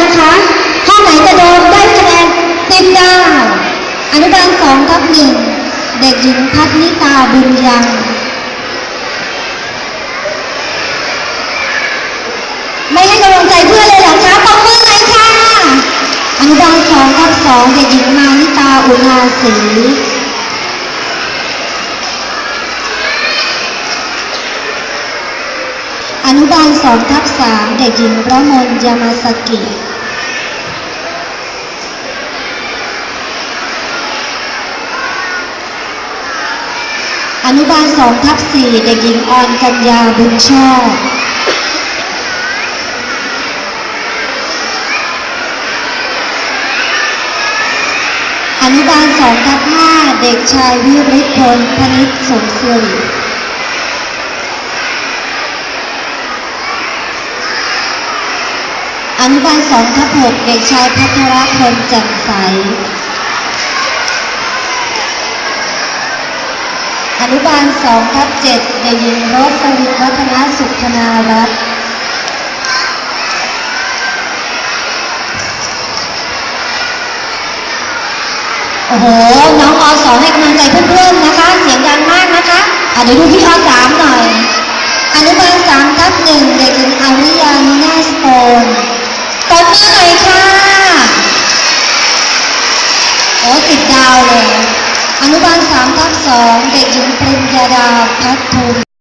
นะคะห้องไหนจะโดนได้คะแนนสิบดาวอนุบาลสองทับหนึ่งเด็กหญิงพัฒนิตาบุญยังไม่ให้กำลังใจเพื่อนเลยเหรอคะตบมือหน่อยค่ะอนุบาลสองทับสองเด็กหญิงมานิตาอุทาศรีอนุบาลสองทับสามเด็กหญิงระมนยามาสกิ อนุบาลสองทับสี่เด็กหญิงออนกัญญาบุญชอบอนุบาลสองทับห้าเด็กชายวิริพลพนิษฐ์สมศิริอนุบาลสองทับหกเด็กชายพัทรพลแจ่มใส อนุบาลสองทับเจ็ดเด็กหญิงรสลินวัฒนสุขธนารัตน์โอ้โห น้องอสองให้กำลังใจเพื่อนๆนะคะ เสียงดังมากนะคะอะเดี๋ยวดูพี่อสามหน่อย อนุบาลสามทับหนึ่งเด็กหญิงอาริยานีนาสโตนตบมือหน่อยค่ะโอ้ติดดาวเลย อนุบาลสามทับสองเด็กหญิง ปริญญาดาพัฒภูมิ